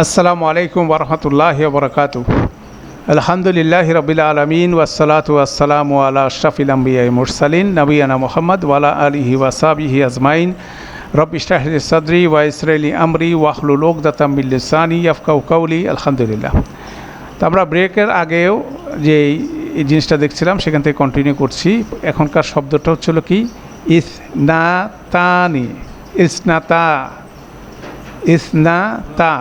আসসালামু আলাইকুম ওরহমতুল্লাহ বরকাত আলহামদুলিল্লাহ রবিল আলমিন ওয়াসালাত ওয়াসালাম আলা আশরাফিল আম্বিয়া মুরসালিন নবীনা মোহাম্মদ ওয়ালা আলিহি ওয়াসাবিহি আজমাইন। রব ইস্টাহলি সদরি ওয়া ইসরাইলি আমরি ওয়াহলুল ওকদাতামিল্লিসানি আফকাউ কাউলি আলহামদুলিল্লাহ। তো আমরা ব্রেকের আগেও যে এই জিনিসটা দেখছিলাম, সেখান থেকে কন্টিনিউ করছি। এখনকার শব্দটা হচ্ছিল কি? ইস না ইসনাতানি। ইসনাতা। ইসনাতা।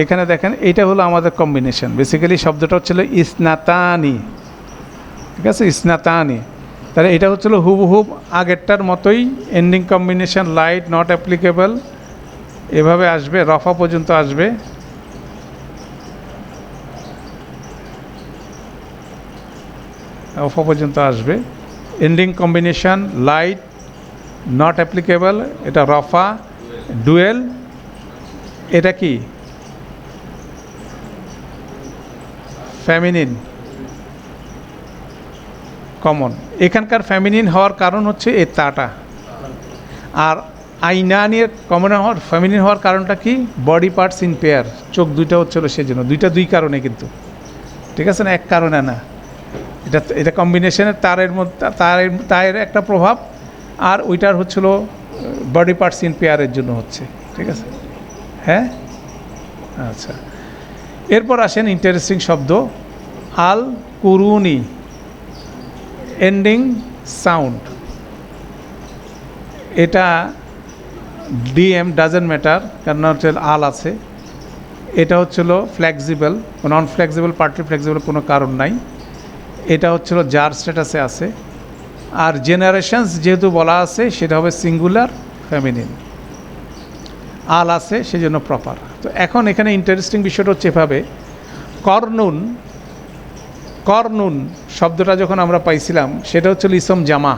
এখানে দেখেন, এইটা হলো আমাদের কম্বিনেশন বেসিক্যালি শব্দটা হচ্ছিল ইসনাতানি ঠিক আছে? ইসনাতানি তাহলে এটা হচ্ছিল হুবহুব আগেরটার মতোই ending combination light not applicable এভাবে আসবে, রফা পর্যন্ত আসবে। রফা পর্যন্ত আসবে। Ending combination light not applicable এটা রফা ডুয়েল এটা কি? ফ্যামিনিন। কমন। এখানকার ফ্যামিনিন হওয়ার কারণ হচ্ছে এ তাটা। আর আইনানির কমন হওয়ার, ফ্যামিনিন হওয়ার কারণটা কি? Body parts in pair. চোখ দুইটা হচ্ছিল সেজন্য। দুইটা দুই কারণে কিন্তু। ঠিক আছে না? এক কারণে না। এটা এটা কম্বিনেশনের তারের মধ্যে তারের তারের একটা প্রভাব। আর ওইটার হচ্ছিল বডি পার্টস ইন পেয়ারের জন্য হচ্ছে। ঠিক আছে? হ্যাঁ? আচ্ছা। এরপর আসেন ইন্টারেস্টিং শব্দ, আল কুরুনি এন্ডিং সাউন্ড এটা ডিএম ডাজেন্ট ম্যাটার কারণ হচ্ছে আল আছে। এটা হচ্ছিল flexible non flexible party flexible কোনো কারণ নাই। এটা হচ্ছিল যার স্ট্যাটাসে আছে। আর জেনারেশনস যেহেতু বলা আছে, সেটা হবে সিঙ্গুলার ফ্যামিলিন আল আছে, সেজন্য প্রপার তো এখন এখানে ইন্টারেস্টিং বিষয়টা হচ্ছে এভাবে কর্নুন কর্নুন শব্দটা যখন আমরা পাইছিলাম, সেটা হচ্ছে ইসম জামা।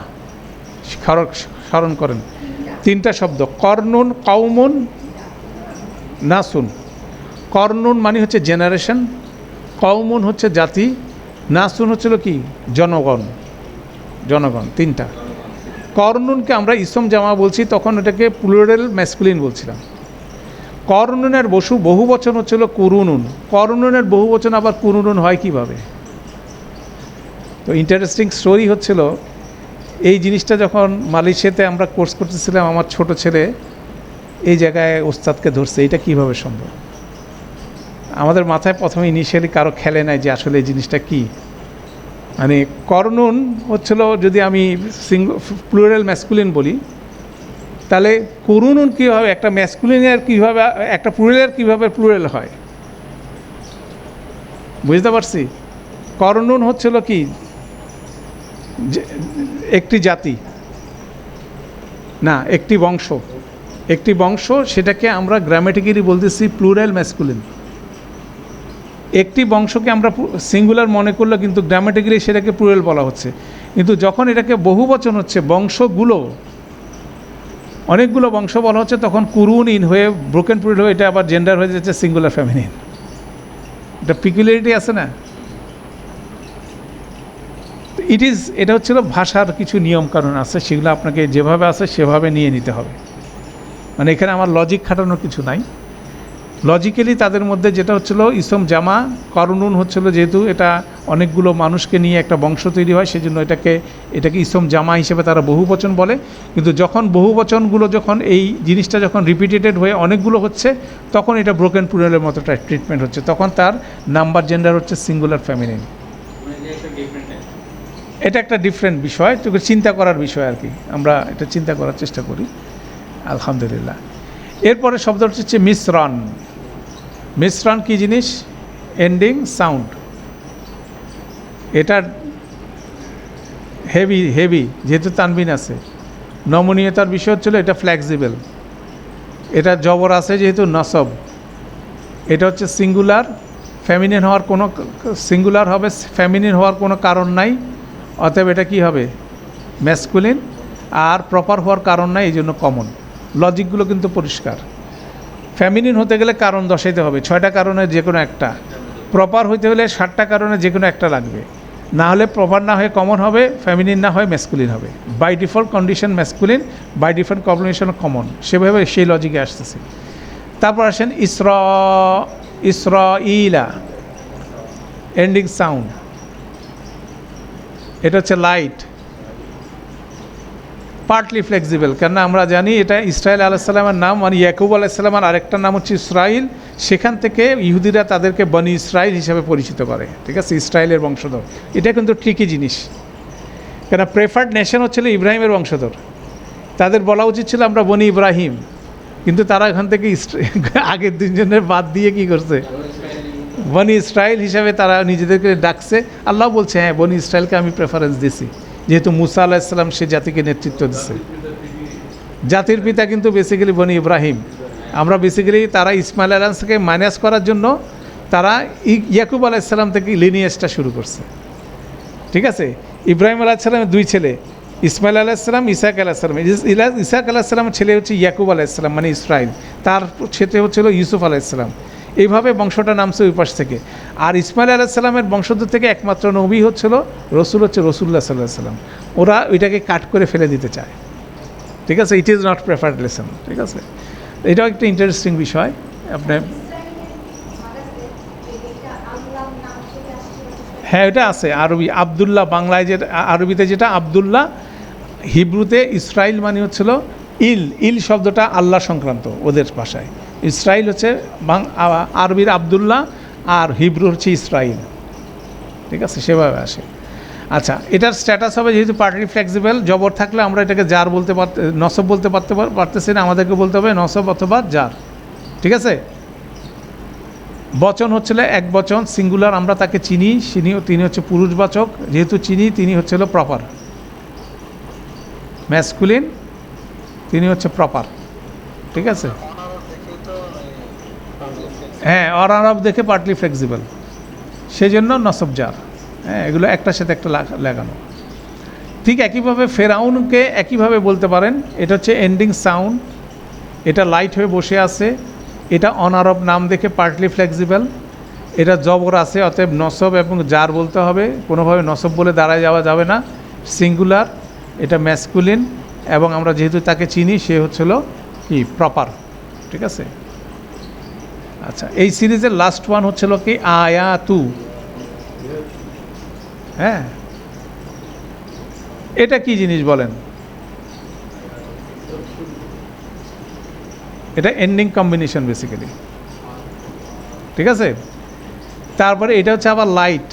স্মরণ করেন। তিনটা শব্দ কর্নুন কৌমুন নাসুন। কর্নুন মানে হচ্ছে জেনারেশন কৌমুন হচ্ছে জাতি, নাসুন হচ্ছিল কি? জনগণ। জনগণ, তিনটা। কর্নুনকে আমরা ইসম জামা বলছি, তখন এটাকে প্লুরাল ম্যাসকুলিন বলছিলাম। করনুনের বসু বহু বচন হচ্ছিল কুরুনুন। করনুনের বহু বচন আবার কুরুনুন হয় কীভাবে? তো ইন্টারেস্টিং স্টোরি হচ্ছিল, এই জিনিসটা যখন মালয়েশিয়াতে আমরা কোর্স করতেছিলাম, আমার ছোট ছেলে এই জায়গায় ওস্তাদকে ধরছে এটা কীভাবে সম্ভব? আমাদের মাথায় প্রথমে ইনিশিয়ালি কারও খেলে নাই যে আসলে এই জিনিসটা কি। মানে করনুন হচ্ছিল যদি আমি সিঙ্গ প্লুরাল ম্যাসকুলিন বলি তাহলে করুনুন কীভাবে একটা ম্যাসকুলিনের কীভাবে, একটা প্লুরালের কীভাবে প্লুরাল হয়? বুঝতে পারছি? করনুন হচ্ছিল কি? একটি জাতি। না, একটি বংশ। একটি বংশ সেটাকে আমরা গ্রামেটিক্যালি বলতেছি প্লুরাল ম্যাসকুলিন একটি বংশকে আমরা সিঙ্গুলার মনে করলে কিন্তু গ্রামেটিক্যালি সেটাকে প্লুরাল বলা হচ্ছে। কিন্তু যখন এটাকে বহু বচন হচ্ছে, বংশগুলো অনেকগুলো বংশ বলা হচ্ছে, তখন কুরুন ইন হয়ে ব্রোকেন পুরিড হয়ে, এটা আবার জেন্ডার হয়ে যাচ্ছে সিঙ্গুলার ফ্যামিলিন এটা পিকুলারিটি আছে না? ইট ইজ এটা হচ্ছিল ভাষার কিছু নিয়ম কারণ আছে, সেগুলো আপনাকে যেভাবে আছে সেভাবে নিয়ে নিতে হবে। মানে এখানে আমার লজিক খাটানোর কিছু নাই। লজিক্যালি তাদের মধ্যে যেটা হচ্ছিল ইসম জামা, করুনুন হচ্ছিল যেহেতু এটা অনেকগুলো মানুষকে নিয়ে একটা বংশ তৈরি হয়, সেজন্য এটাকে এটাকে ইসম জামা হিসেবে তারা বহু বচন বলে। কিন্তু যখন বহু বচনগুলো যখন এই জিনিসটা যখন রিপিটেটেড হয়ে অনেকগুলো হচ্ছে, তখন এটা ব্রোকেন পুরেলের মতো ট্রিটমেন্ট হচ্ছে। তখন তার নাম্বার জেন্ডার হচ্ছে সিঙ্গুলার ফ্যামিলি এটা একটা ডিফারেন্ট বিষয়, তোকে চিন্তা করার বিষয় আর কি। আমরা এটা চিন্তা করার চেষ্টা করি। আলহামদুলিল্লাহ। এরপরে শব্দ হচ্ছে মিশ্রণ। মিশ্রণ কী জিনিস? এন্ডিং সাউন্ড এটা হেভি হেভি যেহেতু তানবিন আছে। নমনীয়তার বিষয় হচ্ছিল এটা ফ্লেক্সিবল এটা জবর আছে যেহেতু নসব। এটা হচ্ছে সিঙ্গুলার ফ্যামিনিন হওয়ার কোনো সিঙ্গুলার হবে ফ্যামিনিন হওয়ার কোনো কারণ নাই। অতএব এটা কী হবে? ম্যাসকুলিন আর প্রপার হওয়ার কারণ নাই, এই জন্য কমন লজিকগুলো কিন্তু পরিষ্কার। ফ্যামিলিন হতে গেলে কারণ দশাইতে হবে। ছয়টা কারণে যে কোনো একটা। প্রপার হইতে হলে ষাটটা কারণে যে কোনো একটা লাগবে। না হলে প্রপার না হয়ে কমন হবে, ফ্যামিলিন না হয় ম্যাসকুলিন হবে। By default condition masculine, by default combination common. সেভাবে সেই লজিকে আসতেছে। তারপর আসেন ইসর ইসর ইলা এন্ডিং সাউন্ড এটা হচ্ছে লাইট পার্টলি ফ্লেক্সিবল কেননা আমরা জানি এটা ইসরায়েল আলাইসাল্লামের নাম মানে ইয়াকুব আলাইসাল্লামের আরেকটা নাম হচ্ছে ইসরাইল সেখান থেকে ইহুদিরা তাদেরকে বনি ইসরায়েল হিসাবে পরিচিত করে। ঠিক আছে? ইসরায়েলের বংশধর। এটা কিন্তু ট্রিকি জিনিস। কেন প্রেফার্ড নেশন হচ্ছিল ইব্রাহিমের বংশধর। তাদের বলা উচিত ছিল আমরা বনি ইব্রাহিম। কিন্তু তারা এখান থেকে আগের দুজনের বাদ দিয়ে কি করছে? বনি ইসরায়েল হিসাবে তারা নিজেদেরকে ডাকছে। আল্লাহ বলছে হ্যাঁ বনি ইসরায়েলকে আমি প্রেফারেন্স দিছি। যেহেতু মুসা আল্লাহ ইসলাম সে জাতিকে নেতৃত্ব দিচ্ছে জাতির পিতা কিন্তু বেসিক্যালি বনি ইব্রাহিম। আমরা বেসিক্যালি তারা ইসমাইল আলামকে মাইনাস করার জন্য তারা ইয়াকুব আলাইসাল্লাম থেকে লিনিয়েজটা শুরু করছে। ঠিক আছে? ইব্রাহিম আলাইসাল্লামের দুই ছেলে, ইসমাইল আলাইসাল্লাম ইসাক আলাইসাল্লাম ইলা- ইসাক আলাইসাল্লামের ছেলে হচ্ছে ইয়াকুব আলাইসাল্লাম মানে ইসরায়েল তার ছেলে হচ্ছিল ইউসুফ আলাইসাল্লাম এইভাবে বংশটা নামছে ওই পাশ থেকে। আর ইসমাইল আলাইসাল্লামের বংশধর থেকে একমাত্র নবী হচ্ছিল রসুল হচ্ছে রসুল্লাহ সাল্লাহ সাল্লাম। ওরা ওইটাকে কাট করে ফেলে দিতে চায়। ঠিক আছে? It is not preferred lesson ঠিক আছে? এটাও একটা ইন্টারেস্টিং বিষয়। আপনার হ্যাঁ এটা আছে। আরবি আবদুল্লাহ বাংলায় যেটা আরবিতে যেটা আবদুল্লাহ, হিব্রুতে ইসরাইল মানে হচ্ছিল ইল ইল শব্দটা আল্লাহ সংক্রান্ত ওদের ভাষায়। ইসরাইল হচ্ছে বাং- আরবির আবদুল্লাহ আর হিব্রু হচ্ছে ইসরাইল। ঠিক আছে? সেভাবে আসে। আচ্ছা এটার স্ট্যাটাস হবে যেহেতু পার্টি ফ্লেক্সিবল জবর থাকলে আমরা এটাকে জার বলতে পারতে নসব বলতে পারতে পার- পারতেছি না, আমাদেরকে বলতে হবে নসব অথবা জার ঠিক আছে? বচন হচ্ছিল এক বচন সিঙ্গুলার আমরা তাকে চিনি চিনি তিনি হচ্ছে পুরুষবাচক, যেহেতু চিনি, তিনি হচ্ছিল প্রপার ম্যাসকুলিন তিনি হচ্ছে প্রপার ঠিক আছে? হ্যাঁ অরারব দেখে পার্টলি ফ্লেক্সিবল সেই জন্য নসব জার হ্যাঁ এগুলো একটার সাথে একটা লাগানো। ঠিক একইভাবে ফেরাউনকে একইভাবে বলতে পারেন, এটা হচ্ছে এন্ডিং সাউন্ড এটা লাইট হয়ে বসে আছে, এটা অনারব নাম দেখে পার্টলি ফ্লেক্সিবল এটা জবর আছে, অতএব নসব এবং জার বলতে হবে, কোনোভাবে নসব বলে দাঁড়ায় যাওয়া যাবে না সিঙ্গুলার এটা ম্যাসকুলিন এবং আমরা যেহেতু তাকে চিনি, সে হচ্ছিল কি? প্রপার ঠিক আছে? আচ্ছা এই সিরিজের লাস্ট ওয়ান হচ্ছিল কি? আয়া তু হ্যাঁ? এটা কি জিনিস বলেন? এটা এন্ডিং কম্বিনেশন বেসিক্যালি ঠিক আছে? তারপরে এটা হচ্ছে আবার লাইট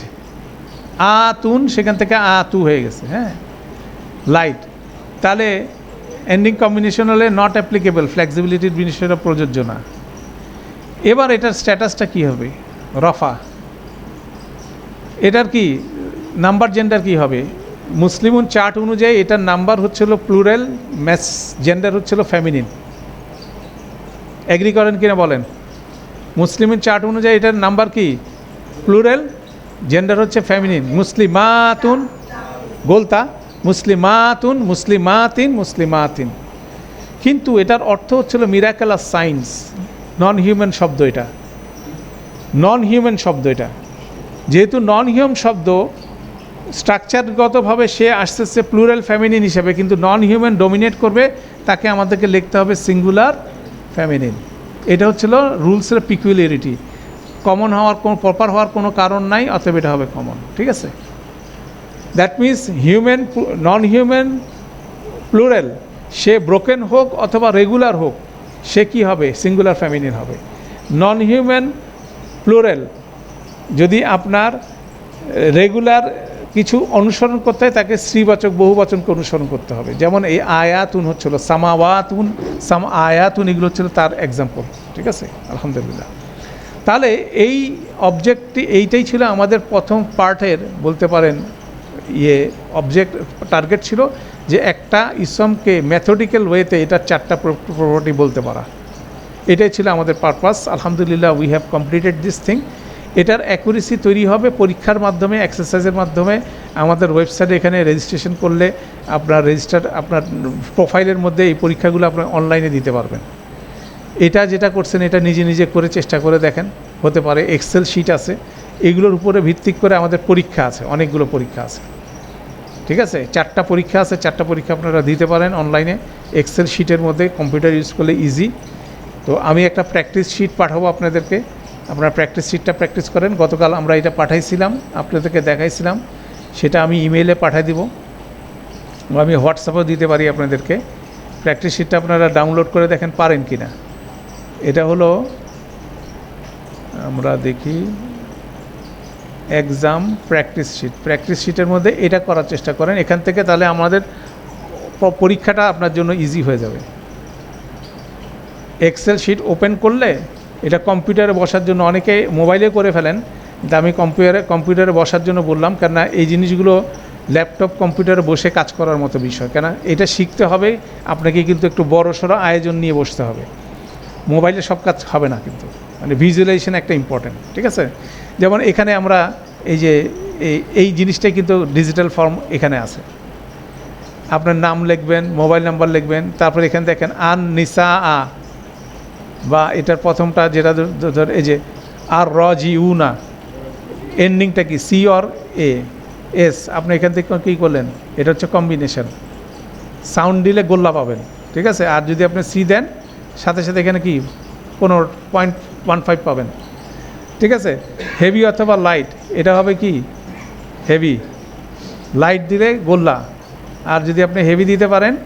আতুন সেখান থেকে আ তু হয়ে গেছে হ্যাঁ? লাইট তাহলে এন্ডিং কম্বিনেশন হলে নট অ্যাপ্লিকেবল ফ্লেক্সিবিলিটির বিষয়টা প্রযোজ্য না। এবার এটার স্ট্যাটাসটা কি হবে? রফা। এটার কি নাম্বার জেন্ডার কি হবে? মুসলিমুন চার্ট অনুযায়ী এটার নাম্বার হচ্ছিল প্লুরাল ম্যাস জেন্ডার হচ্ছিল ফ্যামিনিন এগ্রি করেন কিনা বলেন? মুসলিমের চার্ট অনুযায়ী এটার নাম্বার কি? প্লুরাল জেন্ডার হচ্ছে ফ্যামিনিন মুসলিমাতুন গোলতা। মুসলিমাতুন, মুসলিমাতিন মুসলিমাতিন। কিন্তু এটার অর্থ হচ্ছিল মিরাকেল আর সায়েন্স নন হিউম্যান শব্দ এটা। নন হিউম্যান শব্দ এটা। যেহেতু নন হিউম্যান শব্দ স্ট্রাকচারগতভাবে সে আসতে আসতে প্লুরাল ফ্যামিনিন হিসাবে, কিন্তু নন হিউম্যান ডোমিনেট করবে, তাকে আমাদেরকে লিখতে হবে সিঙ্গুলার ফ্যামিনিন এটা হচ্ছিল রুলসের পিকুইলিয়ারিটি কমন হওয়ার কোনো প্রপার হওয়ার কোনো কারণ নাই, অতএব এটা হবে কমন ঠিক আছে? That means human non human plural say broken হোক অথবা রেগুলার হোক, সে কি হবে? সিঙ্গুলার ফ্যামিলিন হবে। নন হিউম্যান প্লুরাল যদি আপনার রেগুলার কিছু অনুসরণ করতে হয়, তাকে শ্রীবাচক বহুবচনকে অনুসরণ করতে হবে। যেমন এই আয়াতুন হচ্ছিল, সামাওয়াতুন, সাম আয়াতুন, এগুলো হচ্ছিল তার এক্সাম্পল ঠিক আছে? আলহামদুলিল্লাহ। তাহলে এই অবজেক্টটি এইটাই ছিল আমাদের প্রথম পার্টের বলতে পারেন ইয়ে অবজেক্ট টার্গেট ছিল যে একটা ইসমকে ম্যাথডিক্যাল ওয়েতে এটার চারটা প্রপার্টি বলতে পারা। এটাই ছিল আমাদের পারপাস আলহামদুলিল্লাহ we have completed this thing এটার অ্যাকুরেসি তৈরি হবে পরীক্ষার মাধ্যমে এক্সারসাইজের মাধ্যমে। আমাদের ওয়েবসাইটে এখানে রেজিস্ট্রেশন করলে আপনার রেজিস্টার আপনার প্রোফাইলের মধ্যে এই পরীক্ষাগুলো আপনার অনলাইনে দিতে পারবেন। এটা যেটা করছেন, এটা নিজে নিজে করে চেষ্টা করে দেখেন। হতে পারে এক্সেল শিট আছে। এগুলোর উপরে ভিত্তি করে আমাদের পরীক্ষা আছে, অনেকগুলো পরীক্ষা আছে। ঠিক আছে? চারটা পরীক্ষা আছে, চারটা পরীক্ষা আপনারা দিতে পারেন অনলাইনে এক্সেল শিটের মধ্যে কম্পিউটার ইউজ করলে ইজি তো আমি একটা প্র্যাকটিস শিট পাঠাবো আপনাদেরকে। আপনারা প্র্যাকটিস শিটটা প্র্যাকটিস করেন। গতকাল আমরা এটা পাঠাইছিলাম, আপনাদেরকে দেখাইছিলাম। সেটা আমি ইমেইলে পাঠিয়ে দিব। আমি হোয়াটসঅ্যাপেও দিতে পারি আপনাদেরকে। প্র্যাকটিস শিটটা আপনারা ডাউনলোড করে দেখেন, পারেন কি না এটা হলো, আমরা দেখি। এক্সাম প্র্যাকটিস শিট প্র্যাকটিস শিটের মধ্যে এটা করার চেষ্টা করেন। এখান থেকে তাহলে আমাদের পরীক্ষাটা আপনার জন্য ইজি হয়ে যাবে। এক্সেল শিট ওপেন করলে এটা কম্পিউটারে বসার জন্য অনেকে মোবাইলে করে ফেলেন। কিন্তু আমি কম্পিউটারে কম্পিউটারে বসার জন্য বললাম, কেননা এই জিনিসগুলো ল্যাপটপ কম্পিউটারে বসে কাজ করার মতো বিষয়। কেন এটা শিখতে হবে, আপনাকে কিন্তু একটু বড় সড়ো আয়োজন নিয়ে বসতে হবে। মোবাইলে সব কাজ হবে না কিন্তু। মানে ভিজুয়ালাইজেশন একটা ইম্পর্টেন্ট ঠিক আছে? যেমন এখানে আমরা এই যে, এই- জিনিসটাই কিন্তু ডিজিটাল ফর্ম এখানে আছে। আপনার নাম লিখবেন মোবাইল নাম্বার লিখবেন, তারপর এখানে দেখেন আন নিসা আ বা এটার প্রথমটা যেটা ধর- এই যে আর র জি ইউ না এন্ডিংটা কি? সি অর এ এস আপনি এখান থেকে কী করলেন? এটা হচ্ছে কম্বিনেশন সাউন্ড দিলে গোল্লা পাবেন, ঠিক আছে? আর যদি আপনি সি দেন, সাথে সাথে এখানে কি? পনেরো পয়েন্ট ওয়ান ফাইভ পাবেন। ঠিক আছে? হেভি অথবা লাইট এটা হবে কি? হেভি লাইট দিলে গোল্লা। আর যদি আপনি হেভি দিতে পারেন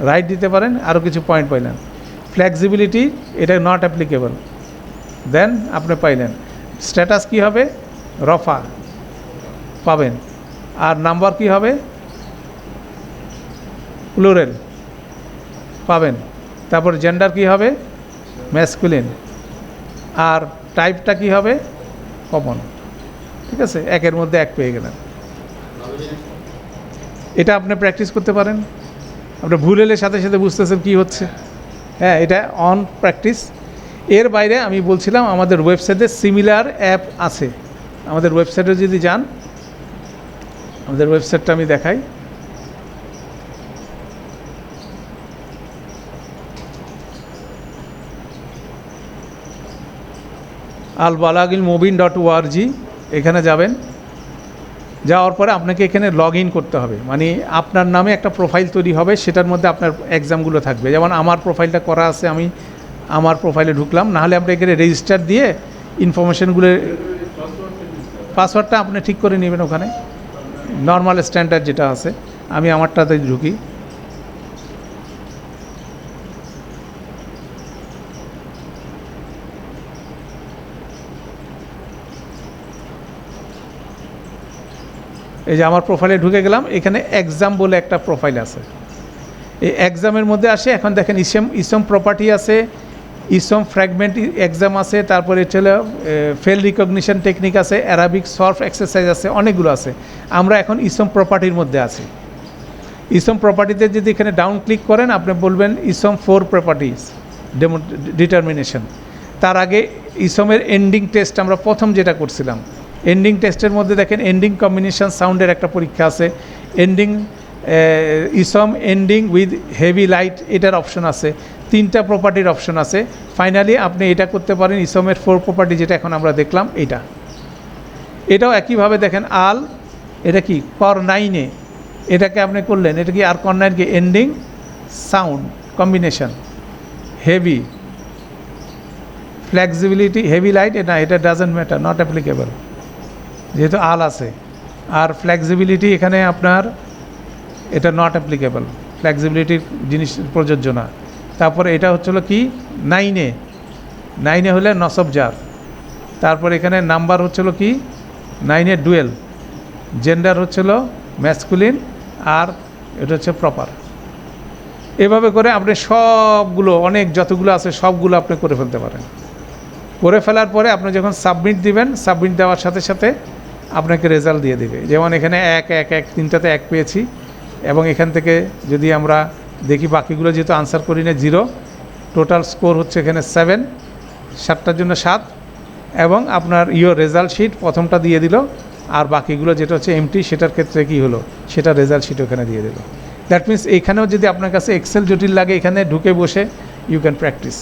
রাইট দিতে পারেন আরও কিছু পয়েন্ট পাইলেন। ফ্লেক্সিবিলিটি এটা নট অ্যাপ্লিকেবল দেন আপনি পাইলেন। স্ট্যাটাস কি হবে? রফা পাবেন। আর নাম্বার কি হবে? প্লুরেল পাবেন। তারপর জেন্ডার কি হবে? ম্যাসকুলিন আর টাইপটা কি হবে? কমন ঠিক আছে? একের মধ্যে এক পেয়ে গেলেন। এটা আপনি প্র্যাকটিস করতে পারেন। আপনি ভুল এলে সাথে সাথে বুঝতেছেন কি হচ্ছে। হ্যাঁ এটা অন প্র্যাকটিস এর বাইরে আমি বলছিলাম, আমাদের ওয়েবসাইটে সিমিলার অ্যাপ আছে। আমাদের ওয়েবসাইটে যদি যান, আমাদের ওয়েবসাইটটা আমি দেখাই। আল বালাগিল মোবিন ডট ওআরজি এখানে যাবেন। যাওয়ার পরে আপনাকে এখানে লগ ইন করতে হবে। মানে আপনার নামে একটা প্রোফাইল তৈরি হবে, সেটার মধ্যে আপনার এক্সামগুলো থাকবে। যেমন আমার প্রোফাইলটা করা আছে, আমি আমার প্রোফাইলে ঢুকলাম নাহলে আপনি এখানে রেজিস্টার দিয়ে ইনফরমেশনগুলো পাসওয়ার্ডটা আপনি ঠিক করে নেবেন ওখানে। নর্মাল স্ট্যান্ডার্ড যেটা আছে, আমি আমারটাতে ঢুকি। এই যে আমার প্রোফাইলে ঢুকে গেলাম, এখানে এক্সাম বলে একটা প্রোফাইল আছে। এই এক্সামের মধ্যে আসে, এখন দেখেন ইসম ইসম প্রপার্টি আছে, ইসম ফ্র্যাগমেন্ট এক্সাম আছে, তারপরে হলো ফেল রিকগনিশন টেকনিক আছে অ্যারাবিক সলভ এক্সারসাইজ আছে, অনেকগুলো আছে। আমরা এখন ইসম প্রপার্টির মধ্যে আছি। ইসম প্রপার্টিতে যদি এখানে ডাউন ক্লিক করেন, আপনি বলবেন ইসম ফোর প্রপার্টিজ ডেমো ডিটারমিনেশন তার আগে ইসমের এন্ডিং টেস্ট আমরা প্রথম যেটা করছিলাম এন্ডিং টেস্টের মধ্যে দেখেন এন্ডিং কম্বিনেশন সাউন্ডের একটা পরীক্ষা আছে। এন্ডিং ইসম এন্ডিং উইথ হেভি লাইট এটার অপশন আছে। তিনটা প্রপার্টির অপশন আছে। ফাইনালি আপনি এটা করতে পারেন ইসমের ফোর প্রপার্টি যেটা এখন আমরা দেখলাম, এটা। এটাও একইভাবে দেখেন, আল, এটা কি? কর নাইনে। এটাকে আপনি করলেন, এটা কি? আর কর নাইন কি? Ending sound combination heavy flexibility heavy light এটা এটা ডাজেন্ট ম্যাটার নট অ্যাপ্লিকেবল যেহেতু আল আছে। আর ফ্লেক্সিবিলিটি এখানে আপনার, এটা নট অ্যাপ্লিকেবল ফ্লেক্সিবিলিটির জিনিস প্রযোজ্য না। তারপরে এটা হচ্ছিল কি? নাইনে নাইনে হলে নসব জার তারপর এখানে নাম্বার হচ্ছিল কি? নাইনে ডুয়েল জেন্ডার হচ্ছিল ম্যাসকুলিন আর এটা হচ্ছে প্রপার এভাবে করে আপনি সবগুলো, অনেক যতগুলো আছে, সবগুলো আপনি করে ফেলতে পারেন। করে ফেলার পরে আপনি যখন সাবমিট দিবেন সাবমিট দেওয়ার সাথে সাথে আপনাকে রেজাল্ট দিয়ে দেবে। যেমন এখানে এক এক এক তিনটাতে এক পেয়েছি এবং এখান থেকে যদি আমরা দেখি বাকিগুলো যেহেতু আনসার করি না জিরো টোটাল স্কোর হচ্ছে এখানে সেভেন সাতটার জন্য সাত এবং আপনার ইয়োর রেজাল্ট শিট প্রথমটা দিয়ে দিল আর বাকিগুলো যেটা হচ্ছে এমটি সেটার ক্ষেত্রে কি হলো? সেটা রেজাল্ট শিট ওখানে দিয়ে দিল। দ্যাট মিন্স এখানেও যদি আপনার কাছে এক্সেল জটিল লাগে এখানে ঢুকে বসে ইউ ক্যান প্র্যাকটিস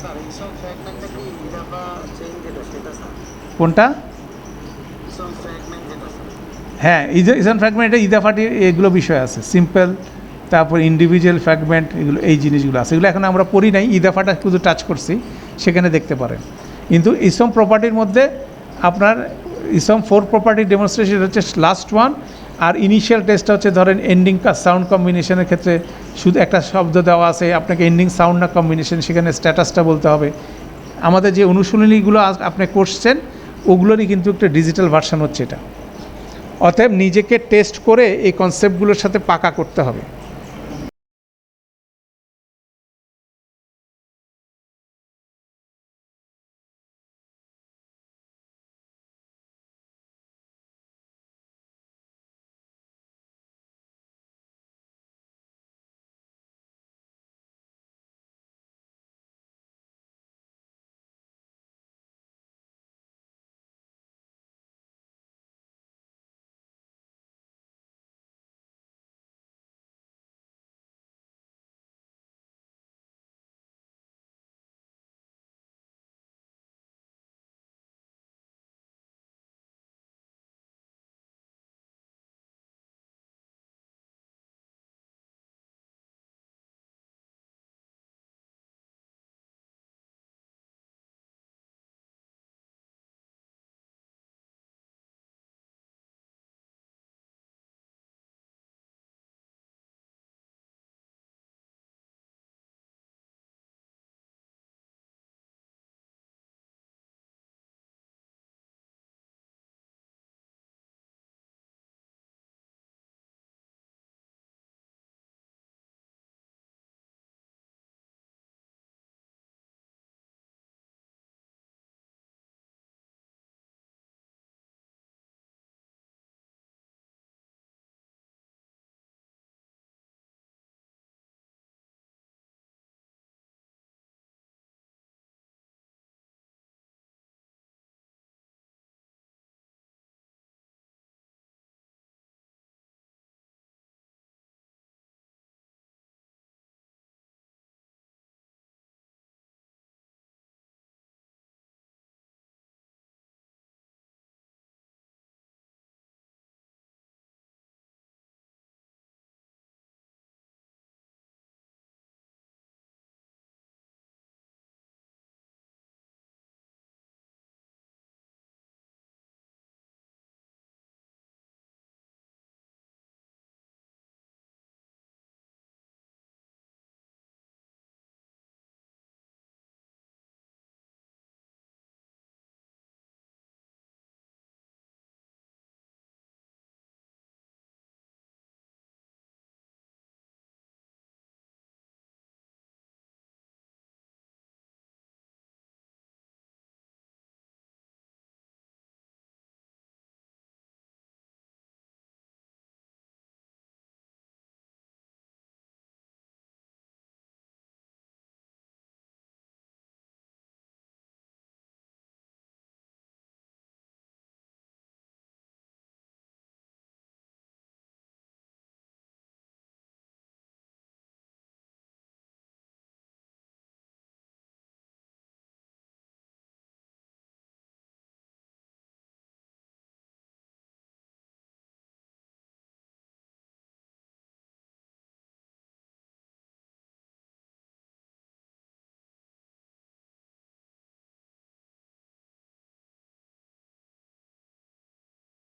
স্যার ইসম ফ্র্যাগমেন্টটা কি ইদাফা চেইন যেটা সেটা স্যার কোনটা ইসম ফ্র্যাগমেন্ট যেটা স্যার হ্যাঁ ইজ ইসান ফ্র্যাগমেন্ট এটা ইদাফাটি এগুলো বিষয় আছে। সিম্পল তারপর ইন্ডিভিজুয়াল ফ্র্যাগমেন্ট এগুলো, এই জিনিসগুলো আছে। এগুলো এখন আমরা পড়ি নাই ইদাফাটা শুধু টাচ করছি, সেখানে দেখতে পারেন। কিন্তু ইসম প্রপার্টির মধ্যে আপনার ইসম ফোর প্রপার্টি ডেমনস্ট্রেশন হচ্ছে লাস্ট ওয়ান আর ইনিশিয়াল টেস্টটা হচ্ছে ধরেন এন্ডিং সাউন্ড কম্বিনেশনের ক্ষেত্রে শুধু একটা শব্দ দেওয়া আছে, আপনাকে এন্ডিং সাউন্ড না কম্বিনেশন সেখানে স্ট্যাটাসটা বলতে হবে। আমাদের যে অনুশীলনীগুলো আপনি করছেন, ওগুলোরই কিন্তু একটা ডিজিটাল ভার্সন হচ্ছে এটা। অতএব নিজেকে টেস্ট করে এই কনসেপ্টগুলোর সাথে পাকা করতে হবে।